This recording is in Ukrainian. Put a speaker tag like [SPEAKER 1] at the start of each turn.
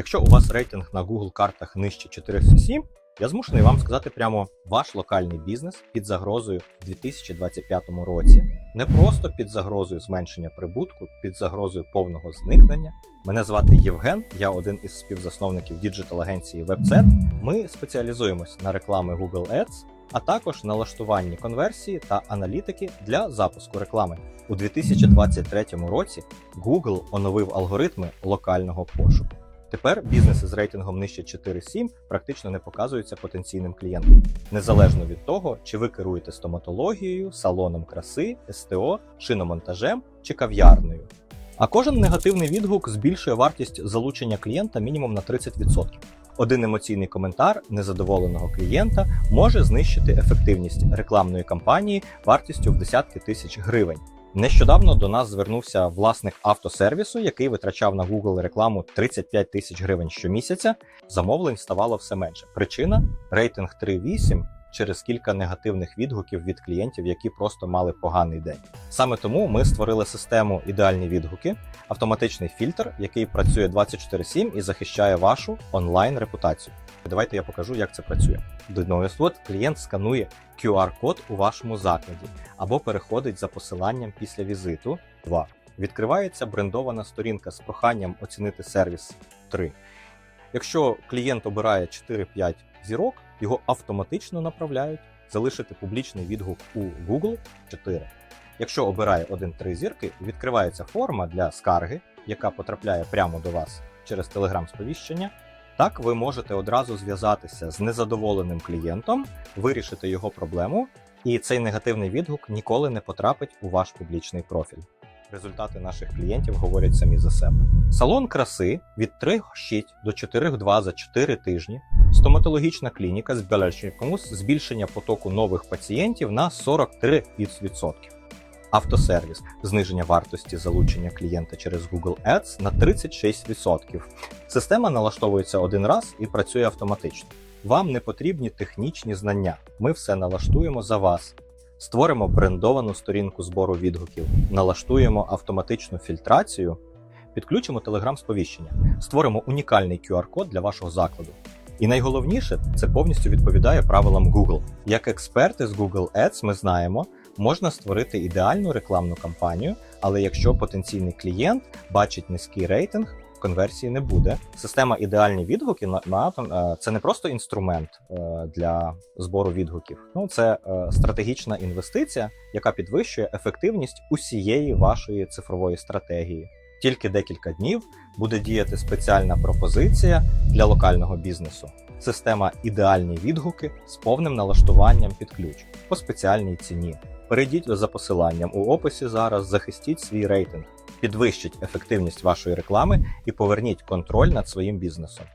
[SPEAKER 1] Якщо у вас рейтинг на Google картах нижче 407, я змушений вам сказати прямо ваш локальний бізнес під загрозою в 2025 році. Не просто під загрозою зменшення прибутку, під загрозою повного зникнення. Мене звати Євген, я один із співзасновників діджитал-агенції WebSet. Ми спеціалізуємось на реклами Google Ads, а також налаштуванні конверсії та аналітики для запуску реклами. У 2023 році Google оновив алгоритми локального пошуку. Тепер бізнеси з рейтингом нижче 4.7 практично не показуються потенційним клієнтам, незалежно від того, чи ви керуєте стоматологією, салоном краси, СТО, шиномонтажем чи кав'ярнею. А кожен негативний відгук збільшує вартість залучення клієнта мінімум на 30%. Один емоційний коментар незадоволеного клієнта може знищити ефективність рекламної кампанії вартістю в десятки тисяч гривень. Нещодавно до нас звернувся власник автосервісу, який витрачав на Google рекламу 35 тисяч гривень щомісяця. Замовлень ставало все менше. Причина рейтинг 3.8 через кілька негативних відгуків від клієнтів, які просто мали поганий день. Саме тому ми створили систему ідеальні відгуки, автоматичний фільтр, який працює 24/7 і захищає вашу онлайн репутацію. Давайте я покажу, як це працює. До от клієнт сканує QR-код у вашому закладі або переходить за посиланням після візиту. 2. Відкривається брендована сторінка з проханням оцінити сервіс 3. Якщо клієнт обирає 4-5 зірок, його автоматично направляють залишити публічний відгук у Google 4. Якщо обирає 1-3 зірки, відкривається форма для скарги, яка потрапляє прямо до вас через телеграм-сповіщення. Так ви можете одразу зв'язатися з незадоволеним клієнтом, вирішити його проблему, і цей негативний відгук ніколи не потрапить у ваш публічний профіль. Результати наших клієнтів говорять самі за себе. Салон краси від 3,6 до 4,2 за 4 тижні, стоматологічна клініка з збільшенням збільшення потоку нових пацієнтів на 43%. Автосервіс зниження вартості залучення клієнта через Google Ads на 36%. Система налаштовується один раз і працює автоматично. Вам не потрібні технічні знання. Ми все налаштуємо за вас. Створимо брендовану сторінку збору відгуків, налаштуємо автоматичну фільтрацію, підключимо телеграм-сповіщення, створимо унікальний QR-код для вашого закладу. І найголовніше, це повністю відповідає правилам Google. Як експерти з Google Ads ми знаємо, можна створити ідеальну рекламну кампанію, але якщо потенційний клієнт бачить низький рейтинг, конверсії не буде. Система ідеальні відгуки на- е, це не просто інструмент е, для збору відгуків. Ну це е, стратегічна інвестиція, яка підвищує ефективність усієї вашої цифрової стратегії. Тільки декілька днів буде діяти спеціальна пропозиція для локального бізнесу. Система ідеальні відгуки з повним налаштуванням під ключ по спеціальній ціні. Перейдіть за посиланням у описі зараз, захистіть свій рейтинг, підвищіть ефективність вашої реклами і поверніть контроль над своїм бізнесом.